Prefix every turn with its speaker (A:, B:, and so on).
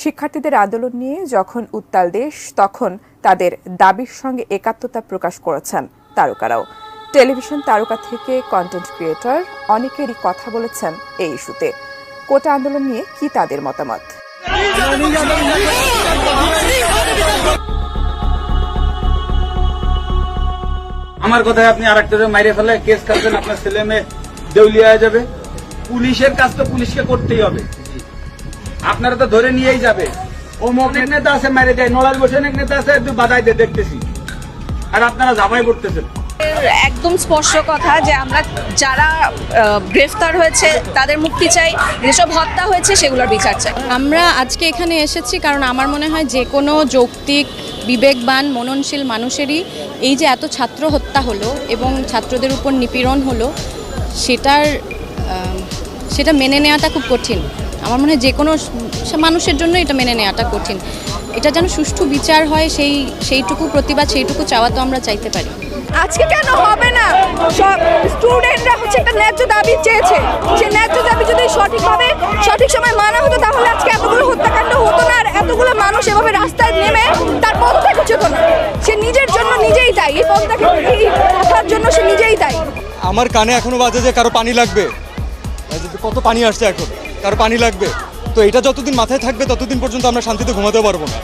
A: শিক্ষার্থীদের আন্দোলন নিয়ে যখন উত্তাল দেশ, তখন তাদের দাবির সঙ্গে একাত্মতা প্রকাশ করেছেন তারকারাও। টেলিভিশন তারকা থেকে কন্টেন্ট ক্রিয়েটর অনেকেরই কথা বলেছেন এই ইস্যুতে। কোটা আন্দোলন নিয়ে কি তাদের মতামত?
B: আমার কথায় আপনি আর একটা মাইরে ফেলে, কেস খাচ্ছেন আপনার ছেলে মেয়ে দেউলিয়া যাবে। পুলিশের কাজ তো পুলিশকে করতেই হবে। আপনারা তো ধরে নিয়েই যাবে। ও অনেক নেতা আছে মেরে দেয়। নলাল বসে অনেক নেতা আছে একটু বাধাই দেয় দেখতেছি। আর আপনারা ঝামাই করতেছেন
C: একদম স্পষ্ট কথা যে আমরা যারা গ্রেফতার হয়েছে তাদের মুক্তি চাই। যেসব হত্যা হয়েছে সেগুলোর বিচার চাই।
D: আমরা আজকে এখানে এসেছি কারণ আমার মনে হয় যে কোনো যৌক্তিক বিবেকবান মননশীল মানুষেরই এই যে এত ছাত্র হত্যা হলো এবং ছাত্রদের উপর নিপীড়ন হলো সেটার সেটা মেনে নেওয়াটা খুব কঠিন। আমার মনে হয় যে কোনো মানুষের জন্য এটা মেনে নেওয়াটা কঠিন। এটা যেন সুষ্ঠু বিচার হয় সেই সেইটুকু প্রতিবাদ সেইটুকু চাওয়া তো আমরা চাইতে পারি।
E: আজকে কেন হবে না? সব স্টুডেন্টরা হচ্ছে একটা ন্যায্য দাবি চেয়েছে। সেই ন্যায্য দাবি যদি সঠিকভাবে সঠিক সময় মানা হতো তাহলে আজকে এতগুলো হত্যাকাণ্ড হতো না আর এতগুলো মানুষ এভাবে রাস্তায় নেমে তার পদত্যাগ হচ্ছে না। সে নিজের জন্য নিজেই দায়ী। এই পদত্যাগ কথার জন্য সে নিজেই দায়ী।
F: আমার কানে এখনও বাজে যে কারও পানি লাগবে। কত পানি আসছে এখন? কারও পানি লাগবে। তো এটা যতদিন মাথায় থাকবে, ততদিন পর্যন্ত আমরা শান্তিতে ঘুমাতে পারব না।